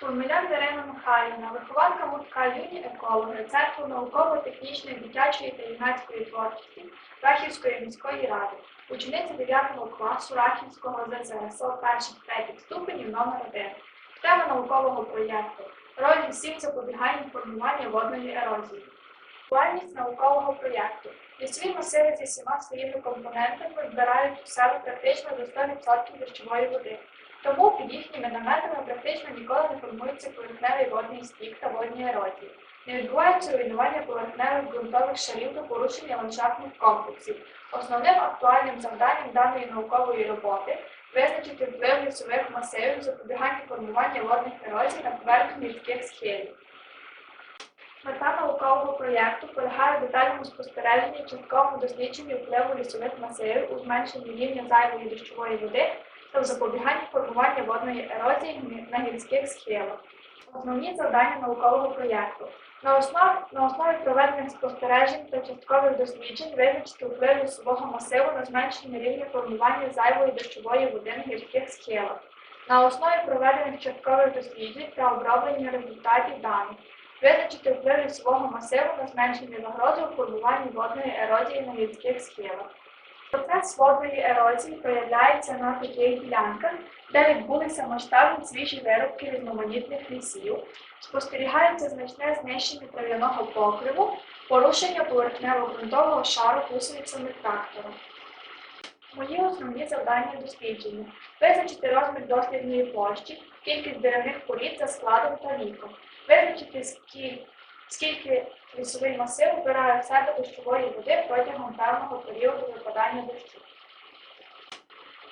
Фурмілян Дарина Михайлівна, вихованка гуртка юні екологи, Центру науково-технічної, дитячої та юнацької творчості Рахівської міської ради, учениця 9 класу Рахівського ЗЗСО перших третіх ступенів номер 1 Тема наукового проєкту Роль лісів в запобіганні формування водної ерозії. Актуальність наукового проєкту. Лісові масиви зі всіма своїми компонентами вбирають у себе практично до 100% дощової води. Тому під їхніми наметами практично ніколи не формується поверхневий водний стік та водні ерозії. Не відбувається руйнування поверхневих ґрунтових шарів та порушення ландшафтних комплексів. Основним актуальним завданням даної наукової роботи визначити вплив лісових масивів, запобігання формування водних ерозій на поверхні людських схилів. Мета наукового проєкту полягає в детальному спостереженні частковому дослідженні впливу лісових масивів у зменшенні рівня зайвої дощової води та в запобіганні формування водної ерозії на гірських схилах. Основні завдання наукового проєкту. На основі, на основі проведених спостережень та часткових досліджень визначити вплив лісового масиву на зменшення рівня формування зайвої дощової води на гірських схилах. На основі проведених часткових досліджень та оброблення результатів даних визначити вплив лісового масиву на зменшення загрози у формуванні водної ерозії на гірських схилах. Процес водної ерозії проявляється на таких ділянках, де відбулися масштабні свіжі вирубки різноманітних лісів, спостерігається значне знищення трав'яного покриву, порушення поверхнево-ґрунтового шару гусеницями трактора. Мої основні завдання дослідження визначити розмір дослідної площі, кількість деревних порід за складом та віком, визначити скі- скільки лісовий масив вбирає в себе дощової води протягом певного періоду випадання дощу.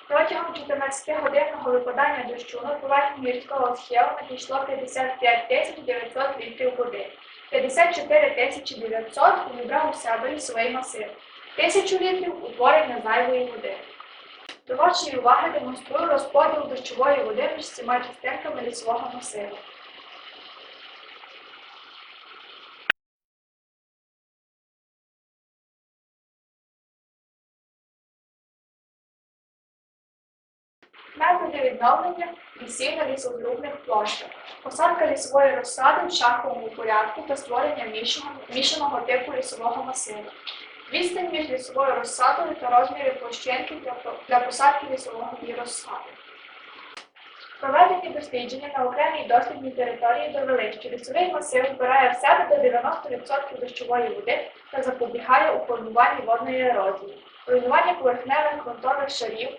Протягом 14-годинного випадання дощу на поверхні гірського схилу надійшло 55 тисяч 900 літрів води. 54 тисячі 900 увібрав у себе лісовий масив. Тисячу літрів утворення зайвої води. До вашої уваги демонструю розподіл дощової води між всіма частинками лісового масиву. Методи відновлення лісів на лісозрубних площах. Посадка лісової розсади в шаховому порядку та створення мішаного, типу лісового масиву. Відстань між лісовою розсадою та розміри площинки для, посадки лісової розсади. Проведені дослідження на окремій дослідній території довели, що лісовий масив вбирає в себе до 90% дощової води та запобігає у формуванні водної ерозії, руйнування поверхневих ґрунтових шарів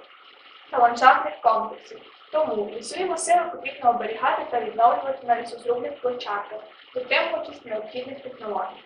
та ландшафтних комплексів. Тому лісові масиви потрібно оберігати та відновлювати на лісозрубних площадках, дотримуючись необхідних технологій.